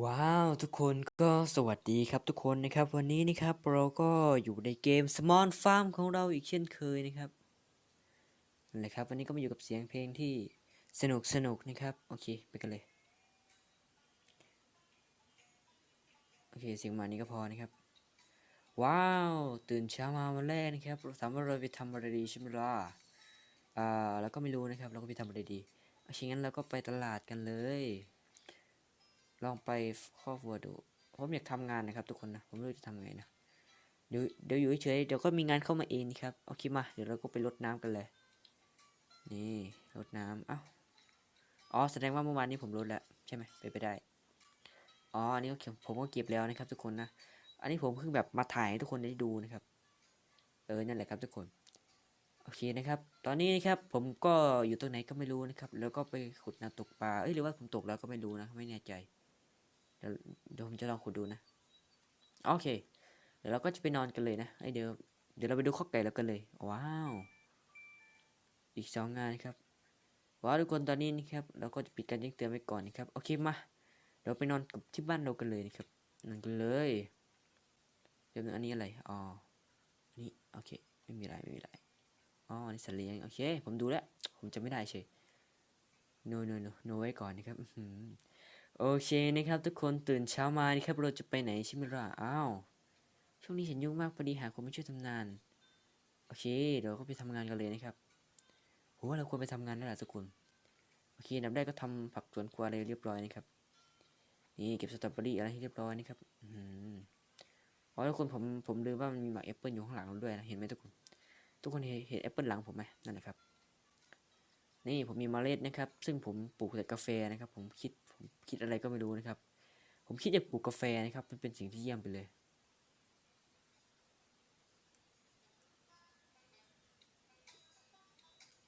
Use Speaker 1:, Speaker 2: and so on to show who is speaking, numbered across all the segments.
Speaker 1: ว้าวทุกคนก็สวัสดีครับทุกคนนะครับ วันนี้นะครับเราก็อยู่ในเกม Small Farm ของเราอีกเช่นเคยนะครับนั่นแหละครับ วันนี้ก็มาอยู่กับเสียงเพลงที่สนุกสนุกนะครับ โอเคไปกันเลย โอเคเสียงมานี้ก็พอนะครับ ว้าว ตื่นเช้ามาวันแรกนะครับเราถามว่าเราไปทำอะไรดีใช่ไหมล่ะอ่าแล้วก็ไม่รู้นะครับ เราก็ไปทำอะไรดีโอเคงั้นเราก็ไปตลาดกันเลย ลองไปครอบครัวดูผมอยากทำงานนะครับทุกคนนะ ผมไม่รู้จะทำไงนะ เดี๋ยวเดี๋ยวอยู่เฉยเดี๋ยวก็มีงานเข้ามาเองครับ โอเคมา เดี๋ยวเราก็ไปรดน้ำกันเลย นี่รดน้ำเอ้า อ๋อ แสดงว่าเมื่อวานนี้ผมรดแล้วใช่ไหมไปไปได้ อ๋อ อันนี้ก็เก็บผมก็เก็บแล้วนะครับ ทุกคนนะ อันนี้ผมเพิ่งแบบมาถ่ายให้ทุกคนได้ดูนะครับ เออ นั่นแหละครับทุกคน โอเคนะครับ ตอนนี้นะครับผมก็อยู่ตรงไหนก็ไม่รู้นะครับ แล้วก็ไปขุดน้ำตกปลา เอ้ยหรือว่าผมตกแล้วก็ไม่รู้นะ ไม่แน่ใจ เดี๋ยวผมจะลองขุดดูนะ โอเค เดี๋ยวเราก็จะไปนอนกันเลยนะไอเดี๋ยวเดี๋ยวเราไปดูข้อไก่แล้วกันเลย ว้าว อีกสองงานครับ ว้าวทุกคนตอนนี้นะครับเราก็จะปิดการแจ้งเตือนไว้ก่อนนะครับ โอเคมาเดี๋ยวไปนอนกับที่บ้านเรากันเลยนะครับ นอนกันเลย เดี๋ยวอันนี้อะไร อ๋ออันนี่โอเค ไม่มีอะไรไม่มีอะไร อ๋ออันนี้สเลียง โอเค ผมดูแล้ว ผมจะไม่ได้เฉย no no no no ไว้ก่อนนะครับอื โอเคนะครับ ทุกคนตื่นเช้ามานี่ครับเราจะไปไหนใช่ไหมล่ะอ้าวช่วงนี้ฉันยุ่งมากพอดีหาคนมาช่วยทำงานโอเคเดี๋ยวก็ไปทำงานกันเลยนะครับผมว่าเราควรไปทำงานแล้วล่ะทุกคนโอเคนดับแรกก็ทำผักสวนครัวอะไรเรียบร้อยนะครับ นี่เก็บสตรอเบอรี่อะไรให้เรียบร้อยนะครับอืมอ๋อทุกคนผมผมลืมว่ามันมีหมากแอปเปิลอยู่ข้างหลังเราด้วยนะเห็นไหมทุกคน ทุกคนเห็นเห็นแอปเปิลหลังผมไหมนั่นแหละครับ นี่ผมมีเมล็ดนะครับ ซึ่งผมปลูกแต่กาแฟนะครับ ผมคิด คิดอะไรก็ไม่รู้นะครับ ผมคิดจะปลูกกาแฟนะครับ มันเป็นสิ่งที่เยี่ยมไปเลย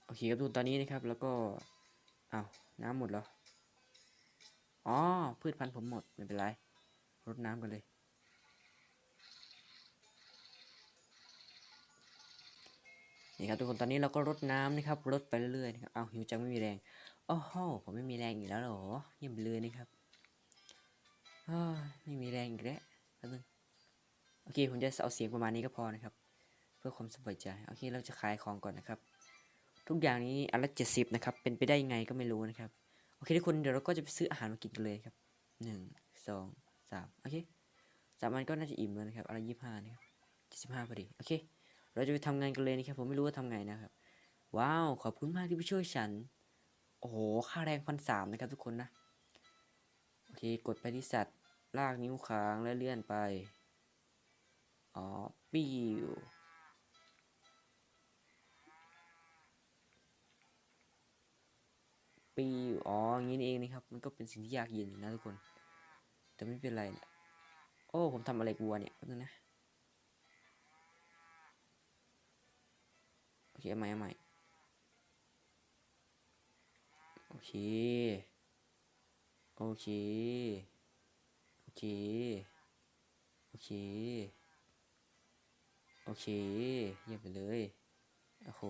Speaker 1: โอเคครับทุกคนตอนนี้นะครับ แล้วก็อ้าวน้ำหมดแล้วอ๋อพืชพันธุ์ผมหมดไม่เป็นไรรดน้ำกันเลย นี่ครับทุกคนตอนนี้เราก็รดน้ำนะครับรดไปเรื่อยๆนะครับเอาหิวจังไม่มีแรง โอ้โห ผมไม่มีแรงอีกแล้วหรอเยี่ยมเลยนะครับไม่มีแรงอีกแล้วแป๊บนึงโอเค ผมจะเอาเสียงประมาณนี้ก็พอนะครับ เพื่อความสบายใจ โอเค เราจะขายของก่อนนะครับ ทุกอย่างนี้อันละเจ็ดสิบนะครับ เป็นไปได้ยังไงก็ไม่รู้นะครับ โอเคทุกคน เดี๋ยวเราก็จะไปซื้ออาหารมากินกันเลยครับหนึ่งสองสามโอเคสามอันก็น่าจะอิ่มแล้วนะครับอันละยี่สิบห้านะครับเจ็ดสิบห้าพอดี โอเค เราจะไปทำงานกันเลยนะครับ ผมไม่รู้ว่าทำไงนะครับ ว้าว ขอบคุณมากที่ไปช่วยฉัน อ้โห ค่าแรงพันสามนะครับทุกคนนะ โอเค กดไปที่สัตว์ลากนิ้วค้างแล้วเลื่อนไป อ๋อ ปิ้วปิ้วอ๋ออย่างนี้นี่เองนะครับ มันก็เป็นสิ่งที่ยากเย็นอยู่นะทุกคน แต่ไม่เป็นไรนะโอ้ ผมทำอะไรกลัวเนี่ยแป๊บนึงนะ โอเคเอาใหม่เอาใหม่ โอเค โอเค โอเค โอเค โอเค เยี่ยมไปเลย โอ้โห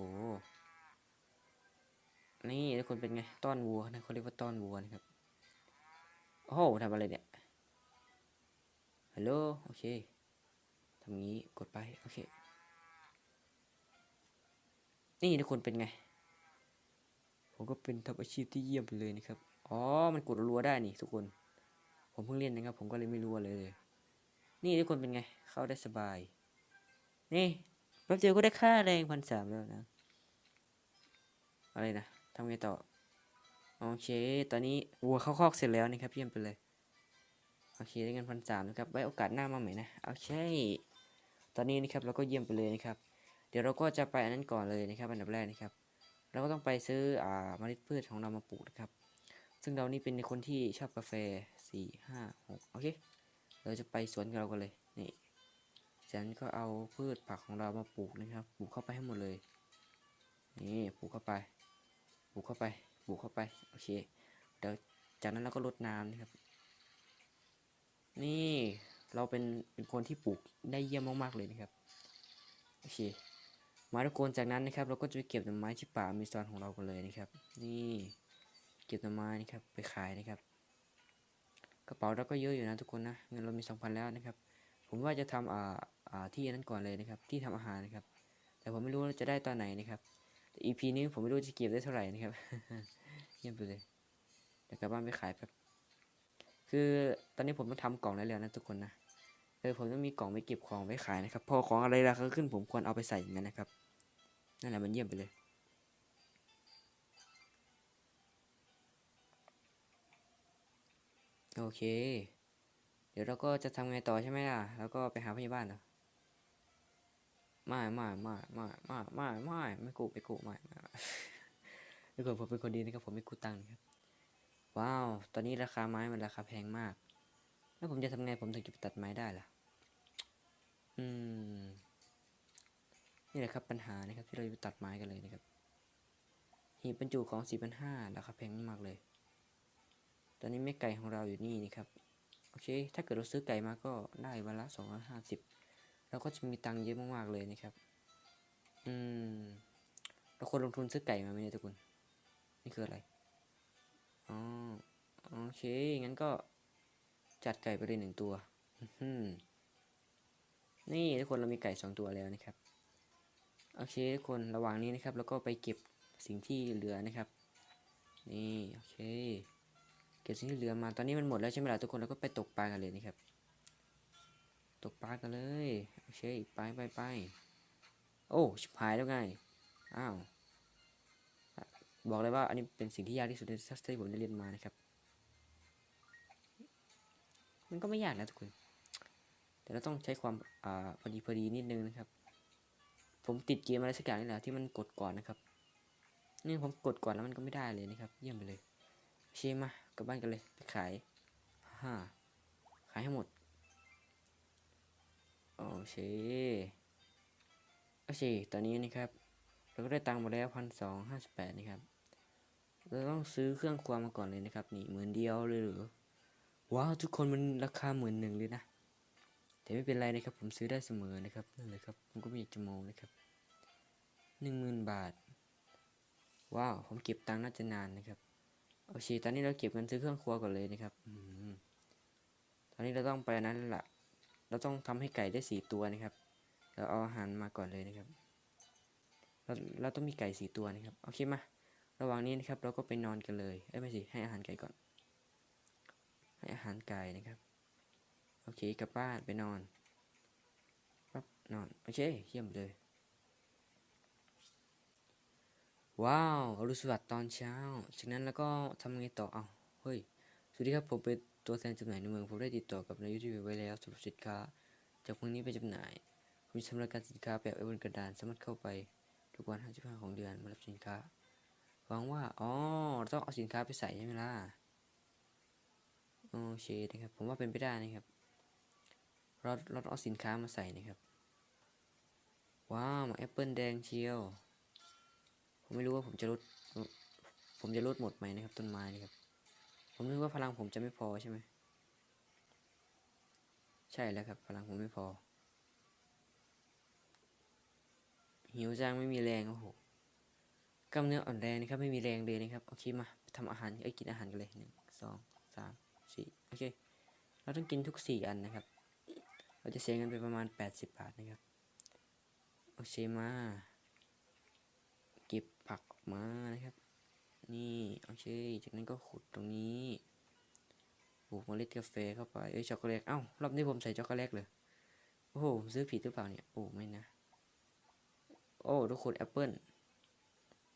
Speaker 1: นี่ทุกคนเป็นไง ต้อนวัวนะเขาเรียกว่าต้อนวัวนะครับ โอ้โหทำอะไรเนี่ย ฮัลโหล โอเค ทำงี้ กดไป โอเค นี่ทุกคนเป็นไง ผมก็เป็นทำอาชีพที่เยี่ยมไปเลยนะครับ อ๋อ มันกดรัวได้นี่ทุกคน ผมเพิ่งเล่นนะครับ ผมก็เลยไม่รู้อะไรเลย นี่ทุกคนเป็นไง เข้าได้สบาย นี่แป๊บเดียวก็ได้ค่าแรงพันสามแล้วนะ อะไรนะทำไงต่อ โอเค ตอนนี้วัวเข้าคอกเสร็จแล้วนะครับเยี่ยมไปเลย โอเคได้เงินพันสามนะครับ ไว้โอกาสหน้ามาใหม่นะ โอเค ตอนนี้นะครับเราก็เยี่ยมไปเลยนะครับ เดี๋ยวเราก็จะไปอันนั้นก่อนเลยนะครับอันดับแรกนะครับ เราก็ต้องไปซื้ออ่าเมล็ดพืชของเรามาปลูกนะครับ ซึ่งเรานี่เป็นคนที่ชอบกาแฟสี่ห้าหกโอเค เราจะไปสวนของเรากันเลยนี่จากนั้นก็เอาพืชผักของเรามาปลูกนะครับ ปลูกเข้าไปให้หมดเลย นี่ปลูกเข้าไป ปลูกเข้าไป ปลูกเข้าไป โอเค เดี๋ยวจากนั้นเราก็รดน้ำนะครับ นี่เราเป็นเป็นคนที่ปลูกได้เยี่ยมมากๆเลยนะครับ โอเค มาทุกคนจากนั้นนะครับเราก็จะไปเก็บหน่อไม้ที่ป่ามิซอนของเรากันเลยนะครับ นี่เก็บหน่อไม้นะครับไปขายนะครับ กระเป๋าเราก็เยอะอยู่นะทุกคนนะเงินเรามีสองพันแล้วนะครับ ผมว่าจะทำอ่าอ่าที่นั้นก่อนเลยนะครับ ที่ทำอาหารนะครับ แต่ผมไม่รู้ว่าจะได้ตอนไหนนะครับแต่ EP นี้ผมไม่รู้จะเก็บได้เท่าไหร่นะครับเยี่ยมไปเลยเดี๋ยวกลับบ้านไปขายแบบคือตอนนี้ผมต้องทำกล่องได้แล้วนะทุกคนนะเออผมต้องมีกล่องไว้เก็บของไว้ขายนะครับ พอของอะไรราคาขึ้นผมควรเอาไปใส่อย่างนั้นนะครับ นั่นแหละมันเยี่ยมไปเลย โอเค เดี๋ยวเราก็จะทำไงต่อใช่ไหมล่ะ แล้วก็ไปหาพยาบาลเหรอไม่ไม่ไม่ไม่ไม่ไม่ไม่ไม่กูไม่กูไม่ไม่ไม่กคนผมเป็นคนดีนะครับผมไม่กูตังค์ครับ ว้าว ตอนนี้ราคาไม้มันราคาแพงมาก แล้วผมจะทำไงผมถึงจะไปตัดไม้ได้ล่ะ อืม นี่แหละครับปัญหานะครับที่เราจะไปตัดไม้กันเลยนะครับ หีบบรรจุของสี่พันห้าราคาแพงมากเลย ตอนนี้แม่ไก่ของเราอยู่นี่นะครับโอเค ถ้าเกิดเราซื้อไก่มาก็ได้วันละสองร้อยห้าสิบเราก็จะมีตังค์เยอะมากๆเลยนะครับ อืมเราควรลงทุนซื้อไก่มาไหมเนี่ยทุกคนนี่คืออะไรอ๋อโอเคงั้นก็จัดไก่ไปเลยหนึ่งตัวนี่ทุกคนเรามีไก่สองตัวแล้วนะครับ โอเคทุกคนระหว่างนี้นะครับ แล้วก็ไปเก็บสิ่งที่เหลือนะครับ นี่โอเค เก็บสิ่งที่เหลือมาตอนนี้มันหมดแล้วใช่ไหมล่ะทุกคนแล้วก็ไปตกปลากันเลยนะครับ ตกปลากันเลยโอเคไปไปไปโอ้ชิบหายแล้วไงอ้าวบอกเลยว่าอันนี้เป็นสิ่งที่ยากที่สุดในที่ผมได้เรียนมานะครับ มันก็ไม่ยากนะทุกคน แต่เราต้องใช้ความอ่าพอดีพอดีนิดนึงนะครับ ผมติดเกมอะไรสักอย่างนี่แหละที่มันกดก่อนนะครับนี่ผมกดก่อนแล้วมันก็ไม่ได้เลยนะครับ เยี่ยมไปเลยเชมากลับบ้านกันเลยไปขายฮ่าขายให้หมดโอเคโอเคตอนนี้นะครับ เราก็ได้ตังค์มาแล้วพันสองห้าสิบแปดนะครับ เราต้องซื้อเครื่องครัวมาก่อนเลยนะครับ นี่หมื่นเดียวเลยหรือว้าวทุกคนมันราคาหมื่นหนึ่งเลยนะ แต่ไม่เป็นไรนะครับ ผมซื้อได้เสมอนะครับนั่นเลยครับผมก็ไม่อยากจะมองนะครับหนึ่งหมื่นบาท ว้าว ผมเก็บตังค์น่าจะนานนะครับโอเคตอนนี้เราเก็บเงินซื้อเครื่องครัวก่อนเลยนะครับอืตอนนี้เราต้องไปนั้นแล้วล่ะเราต้องทำให้ไก่ได้สี่ตัวนะครับ เราเอาอาหารมาก่อนเลยนะครับ เราเราต้องมีไก่สี่ตัวนะครับโอเคมาระหว่างนี้นะครับ เราก็ไปนอนกันเลยเอ้ยไม่สิให้อาหารไก่ก่อน ให้อาหารไก่นะครับ โอเคกลับบ้านไปนอนปั๊บนอนโอเคเยี่ยมเลย ว้าวอรุณสวัสดิ์ตอนเช้า จากนั้นแล้วก็ทำไงต่อเอาเฮ้ยสวัสดีครับผมเป็นตัวแทนจำหน่ายในเมืองผมได้ติดต่อกับนายยุทธวิไว้แล้วสำหรับสินค้า จากพวกนี้ไปจำหน่ายผมจะทำรายการสินค้าแบบไว้บนกระดานสามารถเข้าไปทุกวัน55ของเดือนมารับสินค้าหวังว่าอ๋อเราต้องเอาสินค้าไปใส่ใช่ไหมล่ะโอเคนะครับผมว่าเป็นไปได้นะครับ เราเราเอาสินค้ามาใส่นะครับ ว้าวแอปเปิลแดงเชียว ผมไม่รู้ว่าผมจะลดผมจะลดหมดไหมนะครับ ต้นไม้นะครับ ผมนึกว่าพลังผมจะไม่พอใช่ไหม ใช่แล้วครับ พลังผมไม่พอ หิวจังไม่มีแรงโอ้โหกล้ามเนื้ออ่อนแรงนะครับ ไม่มีแรงเลยนะครับ โอเคมาทำอาหารเอ้กินอาหารกันเลยหนึ่งสองสามสี่โอเค เราต้องกินทุกสี่อันนะครับ เราจะเสียเงินไปประมาณแปดสิบบาทนะครับ โอเคมา เก็บผักออกมานะครับ นี่โอเค จากนั้นก็ขุดตรงนี้ปลูกเมล็ดกาแฟเข้าไป เอ้ย ช็อกโกแลต เอ้ารอบนี้ผมใส่ช็อกโกแลตเลย โอ้โห ผมซื้อผิดหรือเปล่าเนี่ย โอ้ไม่นะ โอ้ทุกคนแอปเปิล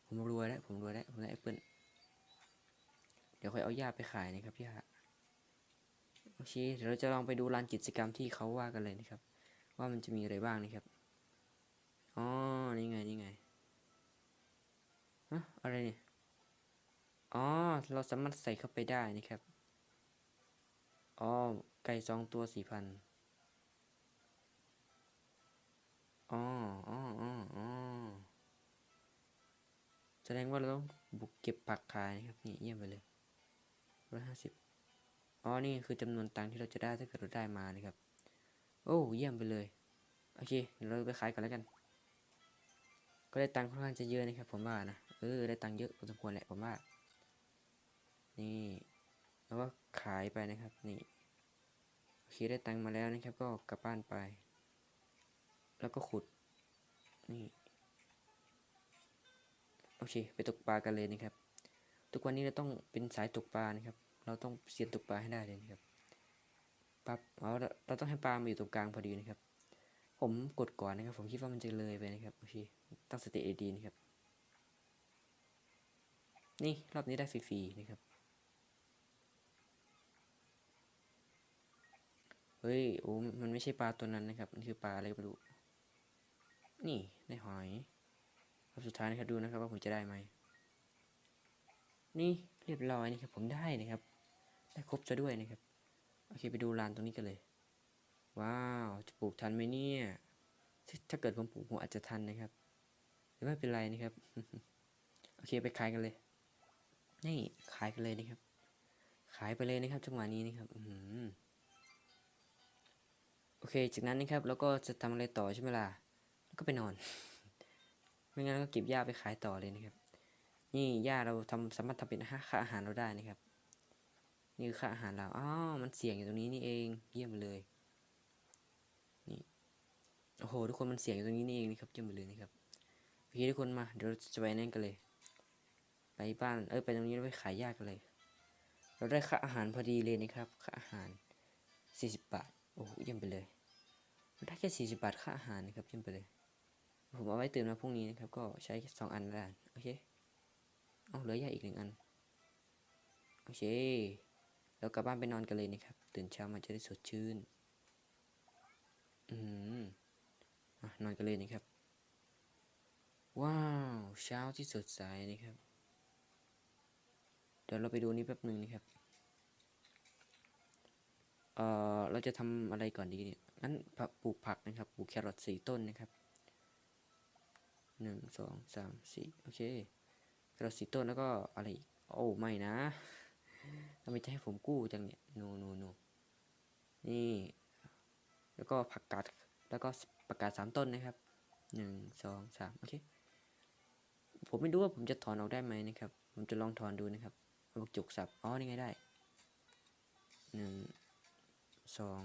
Speaker 1: ผมรวยแล้ว ผมรวยแล้ว ผมได้แอปเปิลเดี๋ยวค่อยเอาหญ้าไปขายนะครับหญ้า โอเคเดี๋ยวเราจะลองไปดูลานกิจกรรมที่เขาว่ากันเลยนะครับ ว่ามันจะมีอะไรบ้างนะครับอ๋อนี่ไงนี่ไงฮะอะไรเนี่ยอ๋อเราสามารถใส่เข้าไปได้นะครับอ๋อไก่สองตัวสี่พันอ๋ออ๋ออ๋ออ๋อแสดงว่าเราต้องบุกเก็บผักขายนะครับนี่เยี่ยมไปเลยร้อยห้าสิบ อ๋อ นี่คือจำนวนตังค์ที่เราจะได้ถ้าเกิดเราได้มานะครับ โอ้ เยี่ยมไปเลย โอเคเดี๋ยวเราไปขายกันแล้วกัน ก็ได้ตังค์ค่อนข้างจะเยอะนะครับ ผมว่านะ เออ ได้ตังค์เยอะพอสมควรแหละผมว่า นี่ แล้วก็ขายไปนะครับ นี่ โอเค ได้ตังค์มาแล้วนะครับ ก็กลับบ้านไป แล้วก็ขุด นี่ โอเค ไปตกปลากันเลยนะครับ ทุกวันนี้เราต้องเป็นสายตกปลานะครับ เราต้องเสียนตกปลาให้ได้เลยนะครับปั๊บเราเราต้องให้ปลามาอยู่ตรงกลางพอดีนะครับ ผมกดก่อนนะครับ ผมคิดว่ามันจะเลยไปนะครับโอเคตั้งสติดีนะครับ นี่รอบนี้ได้ฟรีๆนะครับเฮ้ยโอ้มันไม่ใช่ปลาตัวนั้นนะครับ มันคือปลาอะไรก็ไม่รู้ นี่ได้หอยรอบสุดท้ายนะครับดูนะครับว่าผมจะได้ไหม นี่เรียบร้อยนะครับผมได้นะครับ ได้ครบจะด้วยนะครับ โอเคไปดูลานตรงนี้กันเลย ว้าว จะปลูกทันไหมเนี่ย ถ้าเกิดผมปลูกผมอาจจะทันนะครับ หรือไม่เป็นไรนะครับ โอเคไปขายกันเลย นี่ขายกันเลยนะครับ ขายไปเลยนะครับจังหวะนี้นะครับ อืโอเค จากนั้นนะครับเราก็จะทำอะไรต่อใช่ไหมล่ะ ก็ไปนอน ไม่งั้นก็เก็บหญ้าไปขายต่อเลยนะครับ นี่หญ้าเราทำสามารถทำเป็นค่าอาหารเราได้นะครับ นี่คือค่าอาหารเราอ้าวมันเสี่ยงอยู่ตรงนี้นี่เอง เยี่ยมเลย นี่โอ้โหทุกคนมันเสี่ยงอยู่ตรงนี้นี่เองนะครับเยี่ยมไปเลยนะครับโอเคทุกคนมาเดี๋ยวเราจะไปนั่นกันเลย ไปบ้านเออไปตรงนี้แล้วไปขายหญ้ากันเลย เราได้ค่าอาหารพอดีเลยนะครับค่าอาหารสี่สิบบาทโอ้โหเยี่ยมไปเลยได้แค่สี่สิบบาทค่าอาหารนะครับเยี่ยมไปเลยผมเอาไว้ตื่นมาพรุ่งนี้นะครับ ก็ใช้สองอันแล้วกันโอเค เอาเหลือหญ้าอีกหนึ่งอัน โอเค แล้วกลับบ้านไปนอนกันเลยนะครับ ตื่นเช้ามาจะได้สดชื่น อืมอนอนกันเลยนะครับ ว้าว เช้าที่สดใสนะครับ เดี๋ยวเราไปดูนี้แป๊บหนึ่งนะครับ เอ่อ เราจะทำอะไรก่อนดีเนี่ยงั้นปลูกผักนะครับ ปลูกแครอทสี่ต้นนะครับหนึ่งสองสามสี่โอเคแครอทสี่ต้นแล้วก็อะไร โอ้ ไม่นะ ทำไมจะให้ผมกู้จังเนี่ยโนโนโนนี่ แล้วก็ผักกาดแล้วก็ประกาศสามต้นนะครับหนึ่งสองสามโอเค ผมไม่รู้ว่าผมจะถอนออกได้ไหมนะครับ ผมจะลองถอนดูนะครับเอาปากจุกสับอ๋อนี่ไงได้หนึ่งสอง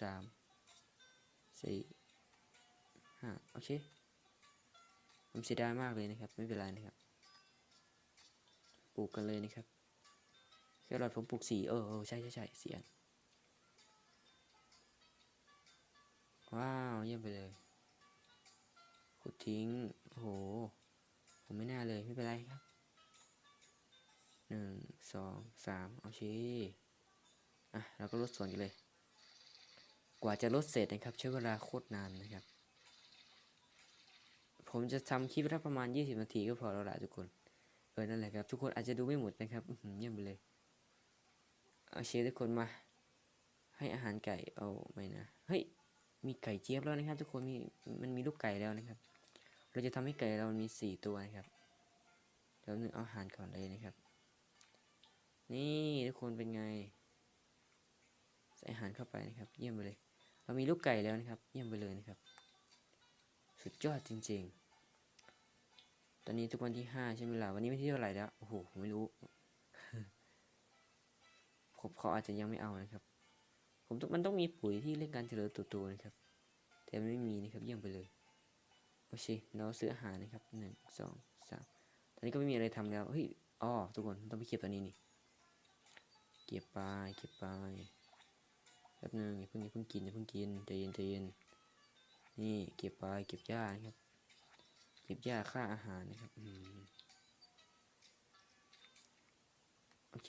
Speaker 1: สามสี่ห้าโอเค ผมเสียดายมากเลยนะครับ ไม่เป็นไรนะครับ ปลูกกันเลยนะครับ แครอทผมปลูกสีเออเออใช่ใช่ใช่เสียนว้าว เยี่ยมไปเลยขุดทิ้ง โอ้โห ผมไม่น่าเลย ไม่เป็นไรครับหนึ่งสองสามเอาชีอะ เราก็ลดส่วนกันเลย กว่าจะลดเสร็จนะครับ ใช้เวลาโคตรนานนะครับ ผมจะทำคลิปละประมาณ 20 นาทีก็พอแล้วล่ะทุกคน เออ นั่นแหละครับ ทุกคนอาจจะดูไม่หมดนะครับเยี่ยมไปเลย เอาเชฟทุกคนมา ให้อาหารไก่เอาไม่นะเฮ้ยมีไก่เจี๊ยบแล้วนะครับ ทุกคนมีมันมีลูกไก่แล้วนะครับ เราจะทำให้ไก่เรามีสี่ตัวนะครับเดี๋ยวหนึ่งเอาอาหารก่อนเลยนะครับ นี่ทุกคนเป็นไง ใส่อาหารเข้าไปนะครับ เยี่ยมไปเลย เรามีลูกไก่แล้วนะครับ เยี่ยมไปเลยนะครับ สุดยอดจริง ๆ ตอนนี้ทุกวันที่ห้าใช่ไหมล่ะวันนี้วันที่เท่าไหร่แล้วโอ้โหไม่รู้ ผมเขาอาจจะยังไม่เอานะครับ ผมมันต้องมีปุ๋ยที่เร่งการเจริญเติบโตนะครับ แต่มันไม่มีนะครับเยี่ยมไปเลยโอเคเราซื้ออาหารนะครับหนึ่งสองสามตอนนี้ก็ไม่มีอะไรทำแล้วเฮ้ยอ๋อทุกคนต้องไปเก็บตัวนี้นี่เก็บไปเก็บไปแป๊บนึงอย่าเพิ่งอย่าเพิ่งกินอย่าเพิ่งกินใจเย็นใจเย็นนี่เก็บไปเก็บหญ้านะครับ เก็บหญ้าค่าอาหารนะครับอืมโอเค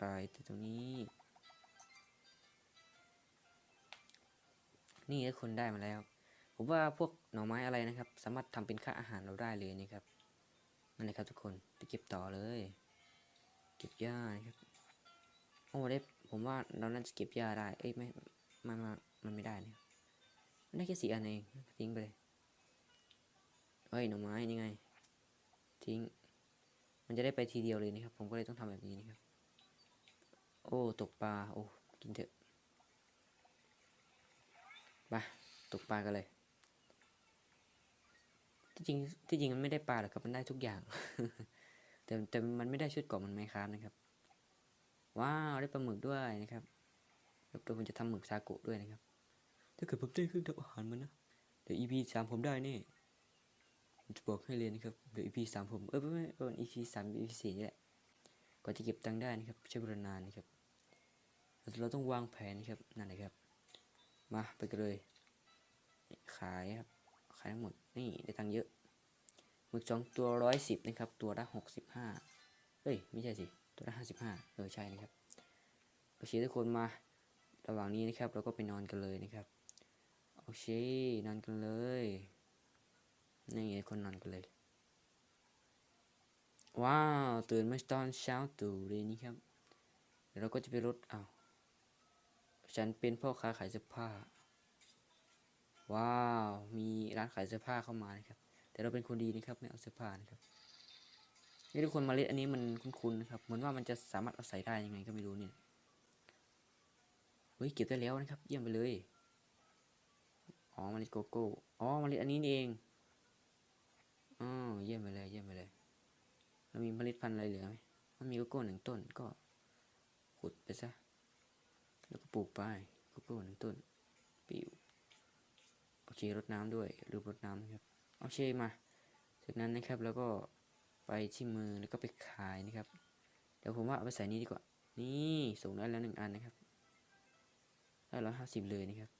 Speaker 1: ขายแต่ตรงนี้ นี่ทุกคนได้มาแล้ว ผมว่าพวกหน่อไม้อะไรนะครับ สามารถทำเป็นค่าอาหารเราได้เลยนะครับนั่นเลยครับทุกคนไปเก็บต่อเลย เก็บหญ้านะครับโอ้ได้ผมว่าเราน่าจะเก็บหญ้าได้ เอ้ยไม่มันมันมันไม่ได้นะครับมันได้แค่สี่อันเองทิ้งไปเลยเฮ้ยหน่อไม้นี่ไง ทิ้ง มันจะได้ไปทีเดียวเลยนะครับ ผมก็เลยต้องทำแบบนี้นะครับ โอ้ ตกปลา โอ้ กินเถอะไปตกปลากันเลย ที่จริง ที่จริงมันไม่ได้ปลาหรอกครับ มันได้ทุกอย่าง แต่แต่มันไม่ได้ชุดเกาะมันไหมครับนะครับ ว้าว ได้ปลาหมึกด้วยนะครับเดี๋ยวผมจะทำหมึกซาโกะด้วยนะครับ ถ้าเกิดผมได้เครื่องทำอาหารมันนะ เดี๋ยว EP สามผมได้แน่ผมจะบอกให้เลยนะครับ เดี๋ยว EP สามผม เออไม่ไม่เออ EP สาม EP สี่นี่แหละ กว่าจะเก็บตังค์ได้นะครับใช้เวลานานนะครับ เราต้องวางแผนนะครับนั่นแหละครับ มาไปกันเลย ขายครับ ขายทั้งหมด นี่ได้ตังค์เยอะหมึกสองตัวร้อยสิบนะครับ ตัวละหกสิบห้าเอ้ย ไม่ใช่สิ ตัวละห้าสิบห้าเออใช่นะครับโอเคทุกคนมา ระหว่างนี้นะครับ เราก็ไปนอนกันเลยนะครับ โอเคนอนกันเลย นี่คนนอนกันเลย ว้าวตื่นมาตอนเช้าตู่เลยนี่ครับเดี๋ยวเราก็จะไปรถอ้าวฉันเป็นพ่อค้าขายเสื้อผ้า ว้าว มีร้านขายเสื้อผ้าเข้ามานะครับ แต่เราเป็นคนดีนะครับไม่เอาเสื้อผ้านะครับ นี่ทุกคนมาเล็ดอันนี้มันคุ้นๆนะครับ เหมือนว่ามันจะสามารถเอาใส่ได้ยังไงก็ไม่รู้เนี่ย เฮ้ยเก็บได้แล้วนะครับ เยี่ยมไปเลย อ๋อเมล็ดโกโก้ อ๋อเมล็ดอันนี้เองอ๋อเยี่ยมไปเลย เยี่ยมไปเลย เรามีเมล็ดพันธุ์อะไรเหลือไหมมันมีโกโก้หนึ่งต้นก็ขุดไปซะ แล้วก็ปลูกไปโกโก้หนึ่งต้น ปิวโอเครดน้ำด้วยรูปรดน้ำนะครับ โอเคมา จากนั้นนะครับแล้วก็ไปที่มือแล้วก็ไปขายนะครับ เดี๋ยวผมว่าเอาไปใส่นี้ดีกว่า นี่ส่งได้แล้วหนึ่งอันนะครับ ได้ร้อยห้าสิบเลยนะครับ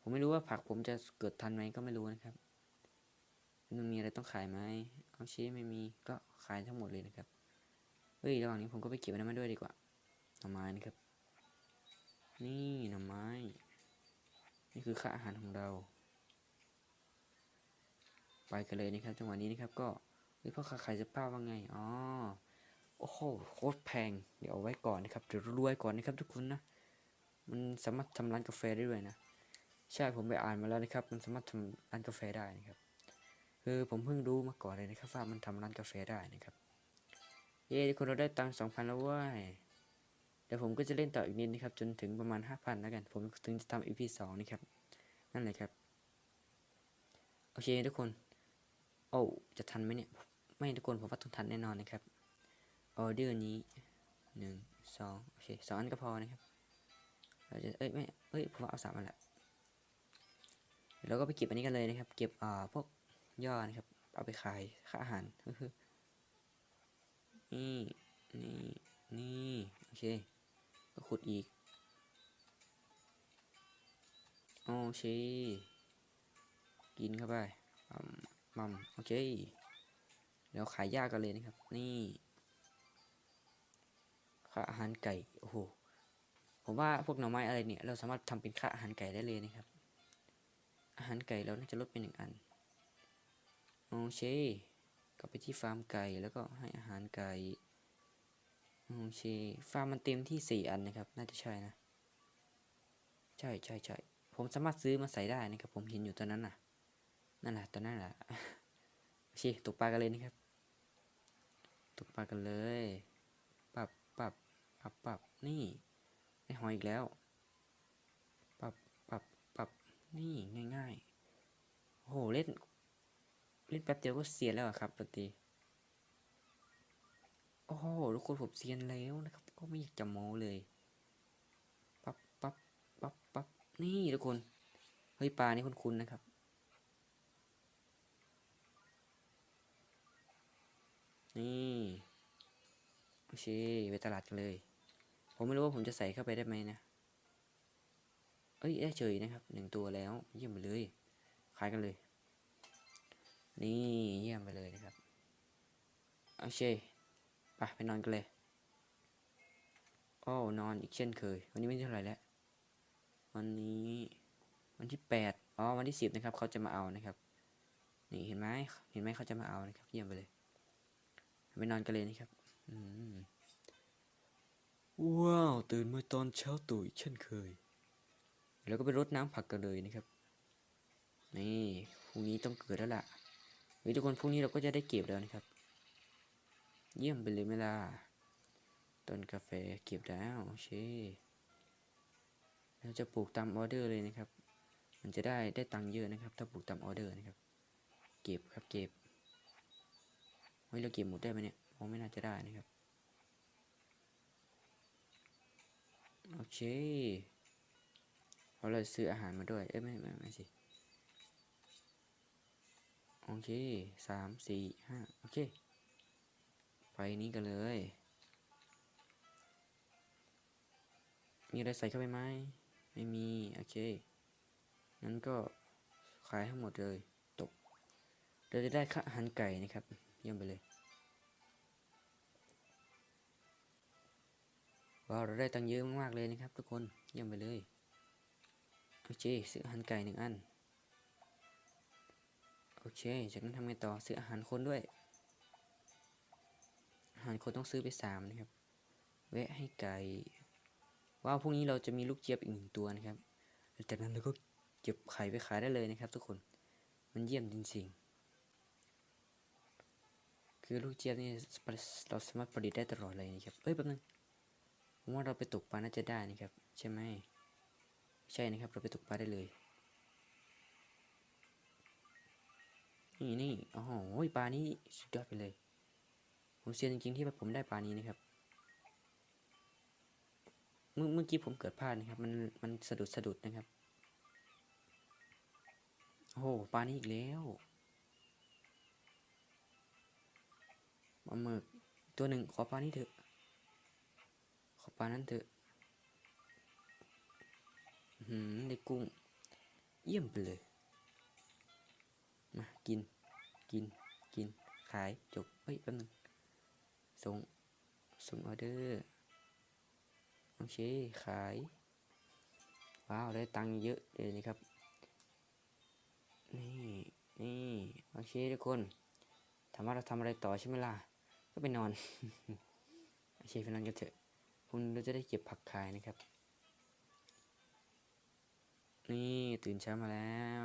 Speaker 1: ผมไม่รู้ว่าผักผมจะเกิดทันไหมก็ไม่รู้นะครับมันมีอะไรต้องขายไหม เอาชี้ไม่มีก็ขายทั้งหมดเลยนะครับเฮ้ยระหว่างนี้ผมก็ไปเก็บอันนั้นมาด้วยดีกว่าหน่อไม้นะครับ นี่หน่อไม้ นี่คือค่าอาหารของเรา ไปกันเลยนะครับ จังหวะนี้นะครับ ก็เฮ้ยพ่อค้าขายเสื้อผ้าว่าไงอ๋อโอ้โหโคตรแพง เดี๋ยวเอาไว้ก่อนนะครับเดี๋ยวรวยก่อนนะครับทุกคนนะ มันสามารถทำร้านกาแฟได้ด้วยนะ ใช่ผมไปอ่านมาแล้วนะครับ มันสามารถทำร้านกาแฟได้นะครับ คือผมเพิ่งรู้มาก่อนเลยนะครับว่ามันทำร้านกาแฟได้นะครับ เย้ทุกคนเราได้ตังค์สองพันแล้วว้ยเดี๋ยวผมก็จะเล่นต่ออีกนิดนะครับ จนถึงประมาณห้าพันแล้วกัน ผมถึงจะทำ EP สองนะครับ นั่นแหละครับ โอเคทุกคน โอ้จะทันไหมเนี่ย ไม่ทุกคนผมว่าต้องทันแน่นอนนะครับ ออเดอร์นี้หนึ่งสองโอเคสองอันก็พอนะครับเราจะเอ้ยไม่เอ้ยผมว่าเอาสามอันแหละเดี๋ยวเราก็ไปเก็บอันนี้กันเลยนะครับ เก็บอ่าพวก ยอดนะครับ เอาไปขายค่าอาหารนี่นี่นี่โอเค ก็ขุดอีก โอเค กินเข้าไปมัมมโอเคแล้วขายยากกันเลยนะครับ นี่ค่าอาหารไก่ โอ้โห ผมว่าพวกหน่อไม้อะไรเนี่ย เราสามารถทำเป็นค่าอาหารไก่ได้เลยนะครับ อาหารไก่เราน่าจะลดไปหนึ่งอัน โอเคกลับไปที่ฟาร์มไก่แล้วก็ให้อาหารไก่โอเคฟาร์มมันเต็มที่สี่อันนะครับ น่าจะใช่นะ ใช่ใช่ใช่ผมสามารถซื้อมาใส่ได้นะครับ ผมเห็นอยู่ตอนนั้นน่ะ นั่นแหละตอนนั้นแหละโอเคตกปลากันเลยนะครับตกปลากันเลยปับปับปับปับนี่ได้หอยอีกแล้วปรับปรับปรับนี่ง่ายๆโอ้โหเล่น เล่นแป๊บเดียวก็เสียแล้วครับปกติโอ้โหทุกคนผมเซียนแล้วนะครับ ก็ไม่อยากจะโม้เลยปับปับปับปับนี่ทุกคนเฮ้ยปลานี่คุ้นๆนะครับ นี่โอเคไปตลาดกันเลย ผมไม่รู้ว่าผมจะใส่เข้าไปได้ไหมนะเอ้ยได้เฉยนะครับหนึ่งตัวแล้วเยี่ยมไปเลยขายกันเลย นี่เยี่ยมไปเลยนะครับโอเคไปไปนอนกันเลยโอ้นอนอีกเช่นเคย วันนี้ไม่เท่าไหร่แล้ววันนี้วันที่แปดอ๋อวันที่สิบนะครับเขาจะมาเอานะครับ นี่เห็นไหมเห็นไหมเขาจะมาเอานะครับ เยี่ยมไปเลยไปนอนกันเลยนะครับอืมว้าว ตื่นมาตอนเช้าตู่อีกเช่นเคย แล้วก็ไปรดน้ำผักกันเลยนะครับ นี่พรุ่งนี้ต้องเกิดแล้วล่ะ เฮ้ยทุกคนพรุ่งนี้เราก็จะได้เก็บแล้วนะครับ เยี่ยมไปเลยไหมล่ะต้นกาแฟเก็บแล้วโอเคเราจะปลูกตามออเดอร์เลยนะครับ มันจะได้ได้ตังค์เยอะนะครับ ถ้าปลูกตามออเดอร์นะครับ เก็บครับเก็บเฮ้ยเราเก็บหมดได้ไหมเนี่ยผมไม่น่าจะได้นะครับโอเคเราเลยซื้ออาหารมาด้วย เอ้ยไม่ไม่ไม่สิ โอเคสามสี่ห้าโอเค ไปนี้กันเลย มีอะไรใส่เข้าไปไหม ไม่มี โอเคงั้นก็ขายทั้งหมดเลย ตก เราจะได้ค่าหารไก่นะครับ เยี่ยมไปเลย ว้าว เราได้ตังค์เยอะมากๆเลยนะครับ ทุกคน เยี่ยมไปเลย โอเค ซื้อหารไก่หนึ่งอัน โอเค จากนั้นทำไงต่อซื้ออาหารคนด้วย อาหารคนต้องซื้อไปสามนะครับ แวะให้ไก่ ว้าวพรุ่งนี้เราจะมีลูกเจี๊ยบอีกหนึ่งตัวนะครับ จากนั้นเราก็เก็บไข่ไปขายได้เลยนะครับทุกคน มันเยี่ยมจริงๆ คือลูกเจี๊ยบนี่เราสามารถผลิตได้ตลอดเลยนะครับ เอ้ยแป๊บนึงผมว่าเราไปตกปลาน่าจะได้นะครับ ใช่ไหม ใช่นะครับ เราไปตกปลาได้เลย นี่นี่โอ้โหปลานี้สุดยอดไปเลย ผมเซียนจริงๆที่ผมได้ปลานี้นะครับ เมื่อเมื่อกี้ผมเกิดพลาดนะครับ มันมันสะดุดสะดุดนะครับ โอ้โหปลานี้อีกแล้วปลาหมึกตัวหนึ่งขอปลานี้เถอะ ขอปลานั้นเถอะอื้อหืมได้กุ้ง เยี่ยมไปเลย มากิน กิน กิน ขาย จบ เฮ้ย แป๊บนึง ส่ง ส่งออเดอร์ โอเค ขาย ว้าว ได้ตังค์เยอะเลยนะครับ นี่ นี่ โอเคทุกคนถามว่าเราทำอะไรต่อใช่ไหมล่ะ ก็ไปนอน โอเคไปนอนกันเถอะพรุ่งนี้เราจะได้เก็บผักขายนะครับ นี่ตื่นเช้ามาแล้ว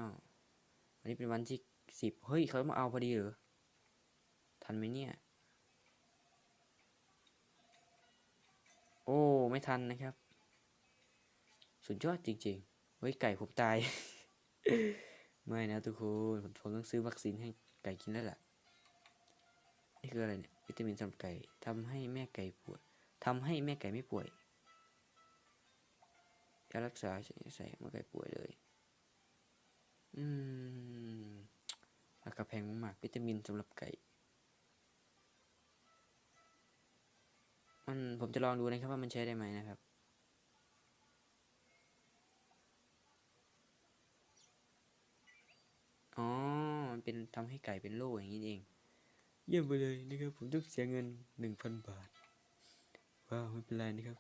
Speaker 1: วันนี้เป็นวันที่ สิบเฮ้ยเขามาเอาพอดีเหรอ ทันไหมเนี่ย โอ้ ไม่ทันนะครับ สุดยอดจริงๆ เฮ้ย ไก่ผมตาย ไม่นะทุกคน ผมผมต้องซื้อวัคซีนให้ไก่กินแล้วล่ะ นี่คืออะไรเนี่ย วิตามินสำหรับไก่ทำให้แม่ไก่ป่วยทำให้แม่ไก่ไม่ป่วยยารักษาใส่ใส่แม่ไก่ป่วยเลย อืม ราคาแพงมากวิตามินสำหรับไก่ มันผมจะลองดูนะครับว่ามันใช้ได้ไหมนะครับอ๋อมันเป็นทำให้ไก่เป็นโรคอย่างนี้เอง เยี่ยมไปเลยนะครับ ผมต้องเสียเงินหนึ่งพันบาท ว้าวไม่เป็นไรนะครับ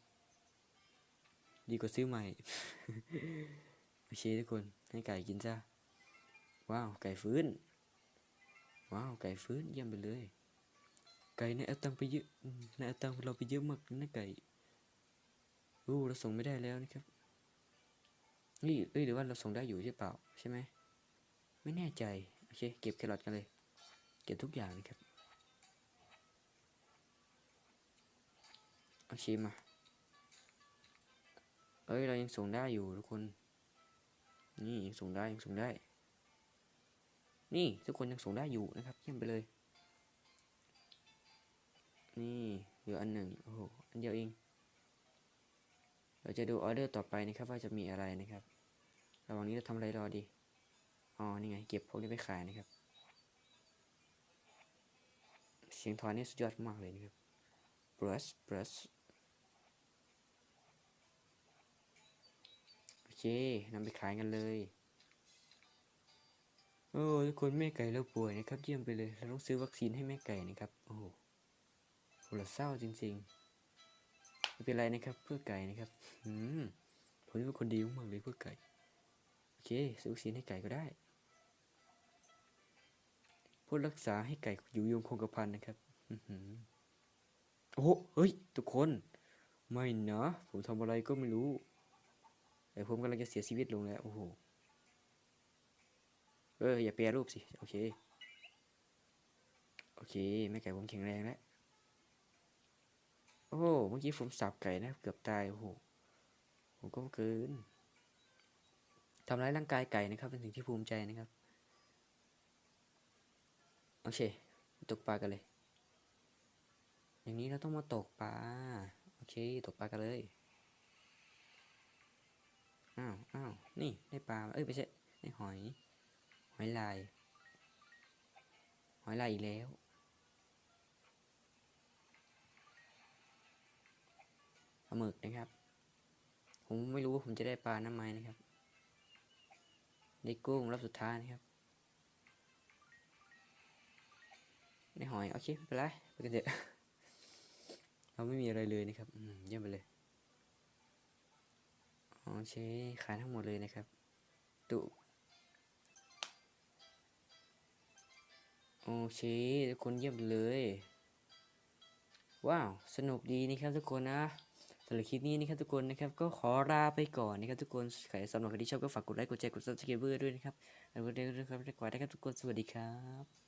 Speaker 1: ดีกว่าซื้อใหม่ โอเคทุกคนให้ไก่กินซะว้าว ไก่ฟื้น ว้าวไก่ฟื้นเยี่ยมไปเลย ไก่เนี่ยเอาตังไปเยอะอืมนายเอาตังเราไปเยอะมากนะไก่โอ้เราส่งไม่ได้แล้วนะครับนี่เอ้ยหรือว่าเราส่งได้อยู่ใช่เปล่าใช่ไหมไม่แน่ใจโอเคเก็บแครอทกันเลย เก็บทุกอย่างนะครับโอเคมาเอ้ยเรายังส่งได้อยู่ทุกคน นี่ยังส่งได้ยังส่งได้ นี่ทุกคนยังส่งได้อยู่นะครับเยี่ยมไปเลย นี่เหลืออันหนึ่งโอ้โหอันเดียวเอง เราจะดูออเดอร์ต่อไปนะครับว่าจะมีอะไรนะครับ ระหว่างนี้เราทำอะไรรอดี อ๋อ นี่ไง เก็บพวกนี้ไปขายนะครับ เสียงทอนนี่สุดยอดมากเลยนะครับ brush brush โอเคนำไปขายกันเลย โอ้ทุกคนแม่ไก่เราป่วยนะครับ เยี่ยมไปเลยเราต้องซื้อวัคซีนให้แม่ไก่นะครับ โอ้โหหเราเศร้าจริงๆไม่เป็นไรนะครับเพื่อไก่นะครับอืมผมนี่เป็นคนดีมากเลยเพื่อไก่โอเคซื้อวัคซีนให้ไก่ก็ได้เพื่อรักษาให้ไก่อยู่ยงคงกระพันนะครับโอ้โหเฮ้ยทุกคน ไม่นะผมทำอะไรก็ไม่รู้แต่ผมกำลังจะเสียชีวิตลงแล้วโอ้โห เอออย่าแปรรูปสิ โอเค โอเค แม่ไก่ผมแข็งแรงแล้ว โอ้โห เมื่อกี้ผมสับไก่นะ เกือบตาย โอ้โห ผมก็เกินทำร้ายร่างกายไก่นะครับ เป็นสิ่งที่ภูมิใจนะครับ โอเค ตกปลากันเลย อย่างนี้เราต้องมาตกปลา โอเค ตกปลากันเลย อ้าวอ้าวนี่ ได้ปลา เอ้ยไม่ใช่ได้หอย หอยลาย หอยลายอีกแล้ว ปลาหมึกนะครับ ผมไม่รู้ว่าผมจะได้ปลาน้ำไหมนะครับ ได้กุ้งรอบสุดท้ายนะครับ ได้หอย โอเคไม่เป็นไรไปกันเถอะเราไม่มีอะไรเลยนะครับเยี่ยมไปเลยโอเคขายทั้งหมดเลยนะครับตุ โอเคทุกคนเยี่ยมเลย ว้าว สนุกดีนะครับทุกคนนะสำหรับคลิปนี้นะครับทุกคนนะครับ ก็ขอลาไปก่อนนะครับทุกคนใครสำหรับใครที่ชอบก็ฝากกดไลค์กดแชร์กดซับสไครเบอร์ด้วยนะครับแล้วก็เดี๋ยวนะครับได้ครับทุกคนสวัสดีครับ